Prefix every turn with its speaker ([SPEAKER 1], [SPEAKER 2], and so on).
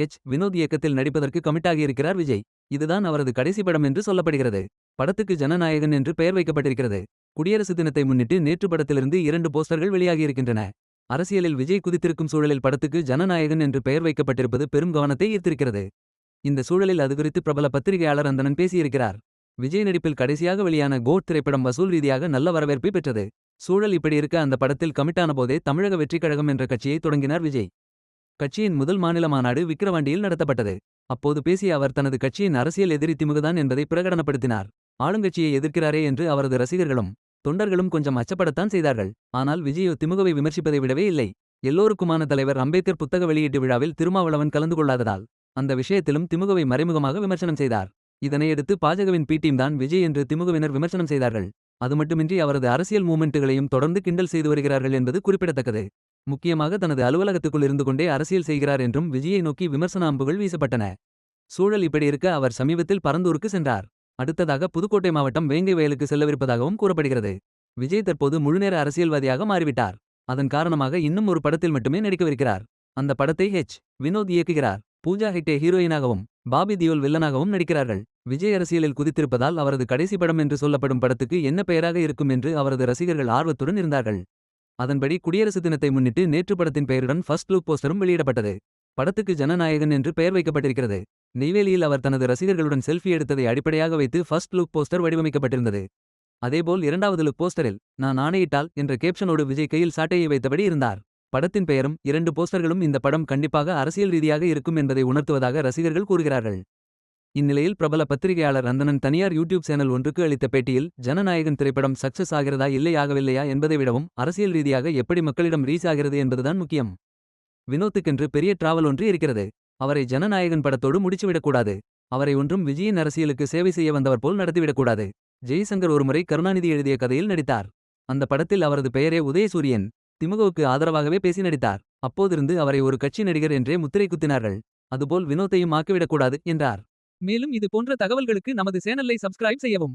[SPEAKER 1] H Vinod இயக்கத்தில் நடிப்பதற்கு கமிட்டாகியிருக்கிறார் விஜய். இதுதான் அவரது கடைசி படம் என்று சொல்லப்படுகிறது. படத்துக்கு ஜனநாயகன் என்று பெயர் வைக்கப்பட்டிருக்கிறது. குடியரசு தினத்தை முன்னிட்டு நேற்று படத்திலிருந்து இரண்டு போஸ்டர்கள் வெளியாகியிருக்கின்றன. அரசியலில் விஜய் குதித்திருக்கும் சூழலில் படத்துக்கு ஜனநாயகன் என்று பெயர் வைக்கப்பட்டிருப்பது பெரும் கவனத்தை ஈர்த்திருக்கிறது. இந்த சூழலில் அது குறித்து பிரபல பத்திரிகையாளர் அந்தணன் பேசியிருக்கிறார். விஜய் நடிப்பில் கடைசியாக வெளியான கோட் திரைப்படம் வசூல் ரீதியாக நல்ல வரவேற்பை பெற்றது. சூழல் இப்படி இருக்க அந்த படத்தில் கமிட்டான போதே தமிழக வெற்றிக் கழகம் என்ற கட்சியை தொடங்கினார் விஜய். கட்சியின் முதல் மாநில மாநாடு விக்கிரவாண்டியில் நடத்தப்பட்டது. அப்போது பேசிய அவர் தனது கட்சியின் அரசியல் எதிரி திமுகதான் என்பதை பிரகடனப்படுத்தினார். ஆளுங்கட்சியை எதிர்க்கிறாரே என்று அவரது ரசிகர்களும் தொண்டர்களும் கொஞ்சம் அச்சப்படத்தான் செய்தார்கள். ஆனால் விஜயோ திமுகவை விமர்சிப்பதை விடவே இல்லை. எல்லோருக்குமான தலைவர் அம்பேத்கர் புத்தக வெளியீட்டு விழாவில் திருமாவளவன் கலந்து கொள்ளாததால் அந்த விஷயத்திலும் திமுகவை மறைமுகமாக விமர்சனம் செய்தார். இதனையடுத்து பாஜகவின் பி டீம் தான் விஜய் என்று திமுகவினர் விமர்சனம் செய்தார்கள். அது மட்டுமின்றி அவரது அரசியல் மூமெண்ட்டுகளையும் தொடர்ந்து கிண்டல் செய்து வருகிறார்கள் என்பது குறிப்பிடத்தக்கது. முக்கியமாக தனது அலுவலகத்துக்குள் இருந்து கொண்டே அரசியல் செய்கிறார் என்றும் விஜயை நோக்கி விமர்சன அம்புகள் வீசப்பட்டன. சூழல் இப்படி இருக்க அவர் சமீபத்தில் பரந்தூருக்கு சென்றார். அடுத்ததாக புதுக்கோட்டை மாவட்டம் வேங்கை வயலுக்கு செல்லவிருப்பதாகவும் கூறப்படுகிறது. விஜய் தற்போது முழுநேர அரசியல்வாதியாக மாறிவிட்டார். அதன் காரணமாக இன்னும் ஒரு படத்தில் மட்டுமே நடிக்கவிருக்கிறார். அந்த படத்தை ஹெச் வினோத் இயக்குகிறார். பூஜா ஹெக்டே ஹீரோயினாகவும் பாபி தியோல் வில்லனாகவும் நடிக்கிறார்கள். விஜய் அரசியலில் குதித்திருப்பதால் அவரது கடைசி படம் என்று சொல்லப்படும் படத்துக்கு என்ன பெயராக இருக்கும் என்று அவரது ரசிகர்கள் ஆர்வத்துடன் இருந்தார்கள். அதன்படி குடியரசு தினத்தை முன்னிட்டு நேற்று படத்தின் பெயருடன் ஃபர்ஸ்ட் லுக் போஸ்டரும் வெளியிடப்பட்டது. படத்துக்கு ஜனநாயகன் என்று பெயர் வைக்கப்பட்டிருக்கிறது. நெய்வேலியில் அவர் தனது ரசிகர்களுடன் செல்ஃபி எடுத்ததை அடிப்படையாக வைத்து ஃபர்ஸ்ட் லுக் போஸ்டர் வடிவமைக்கப்பட்டிருந்தது. அதேபோல் இரண்டாவது லுக் போஸ்டரில் நான் ஆணையிட்டால் என்ற கேப்ஷனோடு விஜய் கையில் சாட்டையை வைத்தபடி இருந்தார். படத்தின் பெயரும் இரண்டு போஸ்டர்களும் இந்த படம் கண்டிப்பாக அரசியல் ரீதியாக இருக்கும் என்பதை உணர்த்துவதாக ரசிகர்கள் கூறுகிறார்கள். இந்நிலையில் பிரபல பத்திரிகையாளர் ரந்தனன் தனியார் யூடியூப் சேனல் ஒன்றுக்கு அளித்த பேட்டியில் ஜனநாயகன் திரைப்படம் சக்சஸ் ஆகிறதா இல்லை ஆகவில்லையா என்பதை விடவும் அரசியல் ரீதியாக எப்படி மக்களிடம் ரீச் ஆகிறது என்பதுதான் முக்கியம். வினோத்துக்கென்று பெரிய டிராவல் ஒன்று இருக்கிறது. அவரை ஜனநாயகன் படத்தோடு முடிச்சுவிடக்கூடாது. அவரை ஒன்றும் விஜயின் அரசியலுக்கு சேவை செய்ய வந்தவர் போல் நடத்திவிடக்கூடாது. ஜெய்சங்கர் ஒருமுறை கருணாநிதி எழுதிய கதையில் நடித்தார். அந்த படத்தில் அவரது பெயரே உதயசூரியன். திமுகவுக்கு ஆதரவாகவே பேசி நடித்தார். அப்போதிருந்து அவரை ஒரு கட்சி நடிகர் என்றே முத்திரை குத்தினார்கள். அதுபோல் வினோத்தையும் ஆக்கிவிடக்கூடாது என்றார். மேலும் இது போன்ற தகவல்களுக்கு நமது சேனலை சப்ஸ்கிரைப் செய்யவும்.